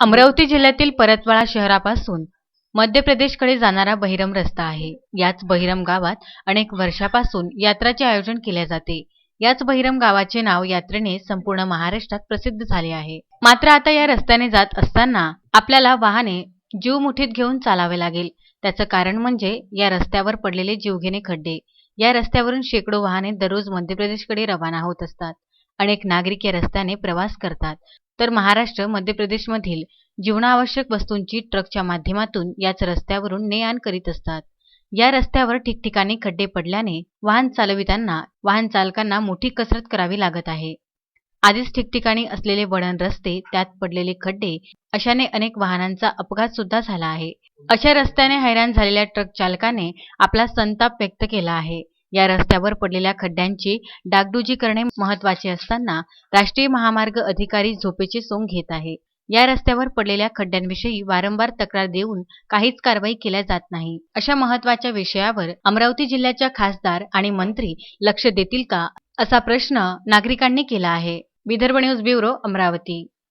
अमरावती जिल्ह्यातील परतवाडा शहरापासून मध्य प्रदेशकडे जाणारा बहिरम रस्ता आहे. याच बहिरम गावात अनेक वर्षापासून यात्राचे आयोजन केले जाते. याच बहिरम गावाचे नाव यात्रेने संपूर्ण महाराष्ट्रात प्रसिद्ध झाले आहे. मात्र आता या रस्त्याने जात असताना आपल्याला वाहने जीव मुठीत घेऊन चालावे लागेल. त्याचं कारण म्हणजे या रस्त्यावर पडलेले जीवघेणे खड्डे. या रस्त्यावरून शेकडो वाहने दररोज मध्य प्रदेशकडे रवाना होत असतात. अनेक नागरिक या रस्त्याने प्रवास करतात. तर महाराष्ट्र मध्य प्रदेशमधील जीवनावश्यक वस्तूंची ट्रकच्या माध्यमातून याच रस्त्यावरून ने आण करीत असतात. या रस्त्यावर ठिकठिकाणी खड्डे पडल्याने वाहन चालवितांना वाहन चालकांना मोठी कसरत करावी लागत आहे. आधीच ठिकठिकाणी असलेले वळण रस्ते त्यात पडलेले खड्डे अशाने अनेक वाहनांचा अपघात सुद्धा झाला आहे. अशा रस्त्याने हैराण झालेल्या ट्रक चालकाने आपला संताप व्यक्त केला आहे. या रस्त्यावर पडलेल्या खड्ड्यांची डागडुजी करणे महत्त्वाचे असताना राष्ट्रीय महामार्ग अधिकारी झोपेचे सोंग घेत आहे. या रस्त्यावर पडलेल्या खड्ड्यांविषयी वारंवार तक्रार देऊन काहीच कारवाई केल्या जात नाही. अशा महत्त्वाच्या विषयावर अमरावती जिल्ह्याच्या खासदार आणि मंत्री लक्ष देतील का? असा प्रश्न नागरिकांनी केला आहे. Vidarbha news bureau Amravati.